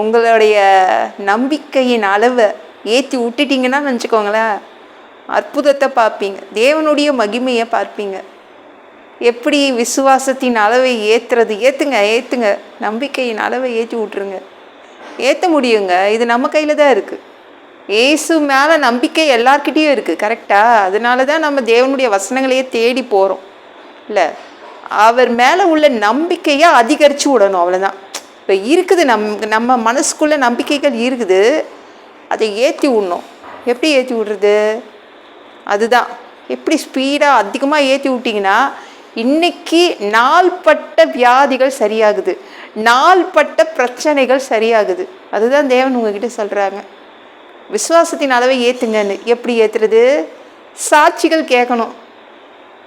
உங்களுடைய நம்பிக்கையின் அளவை ஏற்றி விட்டுட்டிங்கன்னா நினச்சிக்கோங்களேன். அற்புதத்தை பார்ப்பீங்க. தேவனுடைய மகிமையை பார்ப்பீங்க. எப்படி விசுவாசத்தின் அளவை ஏற்றுறது ஏற்றுங்க ஏற்றுங்க நம்பிக்கையின் அளவை ஏற்றி விட்ருங்க ஏற்ற முடியுங்க. இது நம்ம கையில் தான் இருக்குது ஏசு மேலே நம்பிக்கை எல்லார்கிட்டேயும் இருக்குது கரெக்டாக அதனால தான் நம்ம தேவனுடைய வசனங்களையே தேடி போகிறோம் இல்லை அவர் மேலே உள்ள நம்பிக்கையை அதிகரித்து விடணும். அவ்வளோதான் இப்போ இருக்குது நம் நம்ம மனசுக்குள்ளே நம்பிக்கைகள் இருக்குது. அதை ஏற்றி விடணும் எப்படி ஏற்றி விடுறது அதுதான். எப்படி ஸ்பீடாக அதிகமாக ஏற்றி விட்டிங்கன்னா இன்றைக்கி நாள்பட்ட வியாதிகள் சரியாகுது. நாள்பட்ட பிரச்சனைகள் சரியாகுது. அதுதான் தேவன் உங்ககிட்ட சொல்கிறாங்க விசுவாசத்தின் அளவை ஏற்றுங்கன்னு எப்படி ஏற்றுறது சாட்சிகள் கேட்கணும்.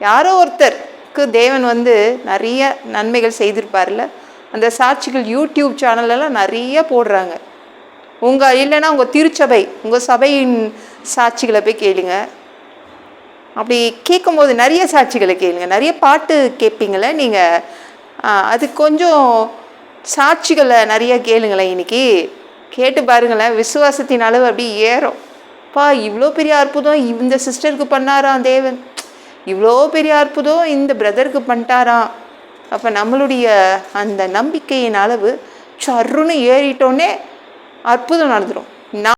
யாரோ ஒருத்தருக்கு தேவன் வந்து நிறைய நன்மைகள் செய்திருப்பார்ல அந்த சாட்சிகள் யூடியூப் சேனல்லாம் நிறைய போடுறாங்க. உங்கள் இல்லைன்னா உங்கள் திருச்சபை உங்கள் சபையின் சாட்சிகளை போய் கேளுங்க. அப்படி கேட்கும்போது நிறைய சாட்சிகளை கேளுங்க. நிறைய பாட்டு கேட்பீங்களே நீங்கள் அது கொஞ்சம் சாட்சிகளை நிறைய கேளுங்களேன் இன்றைக்கி கேட்டு பாருங்களேன் விசுவாசத்தின் அளவு அப்படி ஏறும். பா இவ்வளோ பெரிய அற்புதம் இந்த சிஸ்டருக்கு பண்ணாராம் தேவன். இவ்வளோ பெரிய அற்புதம் இந்த பிரதருக்கு பண்ணிட்டாராம். அப்போ நம்மளுடைய அந்த நம்பிக்கையின் அளவு சருன்னு ஏறிட்டோன்னே அற்புதம் நடந்துடும்